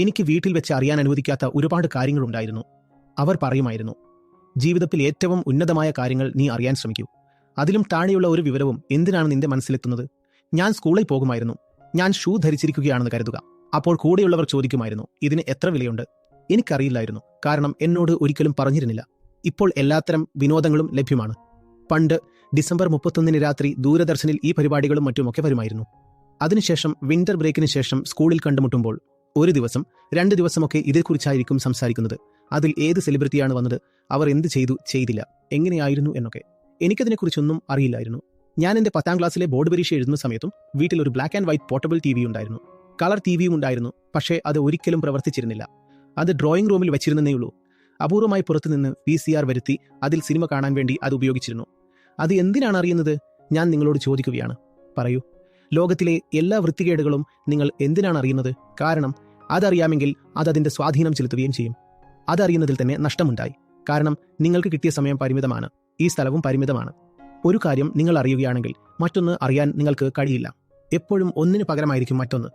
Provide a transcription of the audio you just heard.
എനിക്ക് വീട്ടിൽ വെച്ച് അറിയാൻ അനുവദിക്കാത്ത ഒരുപാട് കാര്യങ്ങളുണ്ടായിരുന്നു. അവർ പറയുമായിരുന്നു ജീവിതത്തിൽ ഏറ്റവും ഉന്നതമായ കാര്യങ്ങൾ നീ അറിയാൻ ശ്രമിക്കൂ. അതിലും താഴെയുള്ള ഒരു വിവരവും എന്തിനാണ് നിന്റെ മനസ്സിലെത്തുന്നത്? ഞാൻ സ്കൂളിൽ പോകുമായിരുന്നു. ഞാൻ ഷൂ ധരിച്ചിരിക്കുകയാണെന്ന് കരുതുക. അപ്പോൾ കൂടെയുള്ളവർ ചോദിക്കുമായിരുന്നു ഇതിന് എത്ര വിലയുണ്ട്? എനിക്കറിയില്ലായിരുന്നു. കാരണം എന്നോട് ഒരിക്കലും പറഞ്ഞിരുന്നില്ല. ഇപ്പോൾ എല്ലാത്തരം വിനോദങ്ങളും ലഭ്യമാണ്. പണ്ട് ഡിസംബർ മുപ്പത്തൊന്നിന് രാത്രി ദൂരദർശനിൽ ഈ പരിപാടികളും മറ്റുമൊക്കെ വരുമായിരുന്നു. അതിനുശേഷം വിന്റർ ബ്രേക്കിന് ശേഷം സ്കൂളിൽ കണ്ടുമുട്ടുമ്പോൾ ഒരു ദിവസം രണ്ട് ദിവസമൊക്കെ ഇതേക്കുറിച്ചായിരിക്കും സംസാരിക്കുന്നത്. അതിൽ ഏത് സെലിബ്രിറ്റിയാണ് വന്നത്? അവർ എന്ത് ചെയ്തു? ചെയ്തില്ല. എങ്ങനെയായിരുന്നു എന്നൊക്കെ. എനിക്കതിനെക്കുറിച്ചൊന്നും അറിയില്ലായിരുന്നു. ഞാൻ എന്റെ പത്താം ക്ലാസ്സിലെ ബോർഡ് പരീക്ഷ എഴുതുന്ന സമയത്തും വീട്ടിൽ ഒരു black and white portable T V ഉണ്ടായിരുന്നു. കളർ ടി വിയും ഉണ്ടായിരുന്നു പക്ഷേ അത് ഒരിക്കലും പ്രവർത്തിച്ചിരുന്നില്ല. അത് ഡ്രോയിങ് റൂമിൽ വെച്ചിരുന്നേ ഉള്ളൂ. അപൂർവമായി പുറത്തുനിന്ന് പി സി ആർ വരുത്തി അതിൽ സിനിമ കാണാൻ വേണ്ടി അത് ഉപയോഗിച്ചിരുന്നു. അത് എന്തിനാണ് അറിയുന്നത്? ഞാൻ നിങ്ങളോട് ചോദിക്കുകയാണ്. പറയൂ. ലോകത്തിലെ എല്ലാ വൃത്തികേടുകളും നിങ്ങൾ എന്തിനാണ് അറിയുന്നത്? കാരണം അതറിയാമെങ്കിൽ അത് അതിന്റെ സ്വാധീനം ചെലുത്തുകയും ചെയ്യും. അതറിയുന്നതിൽ തന്നെ നഷ്ടമുണ്ടായി. കാരണം നിങ്ങൾക്ക് കിട്ടിയ സമയം പരിമിതമാണ്. ഈ സ്ഥലവും പരിമിതമാണ്. ഒരു കാര്യം നിങ്ങൾ അറിയുകയാണെങ്കിൽ മറ്റൊന്ന് അറിയാൻ നിങ്ങൾക്ക് കഴിയില്ല. എപ്പോഴും ഒന്നിന് പകരമായിരിക്കും മറ്റൊന്ന്.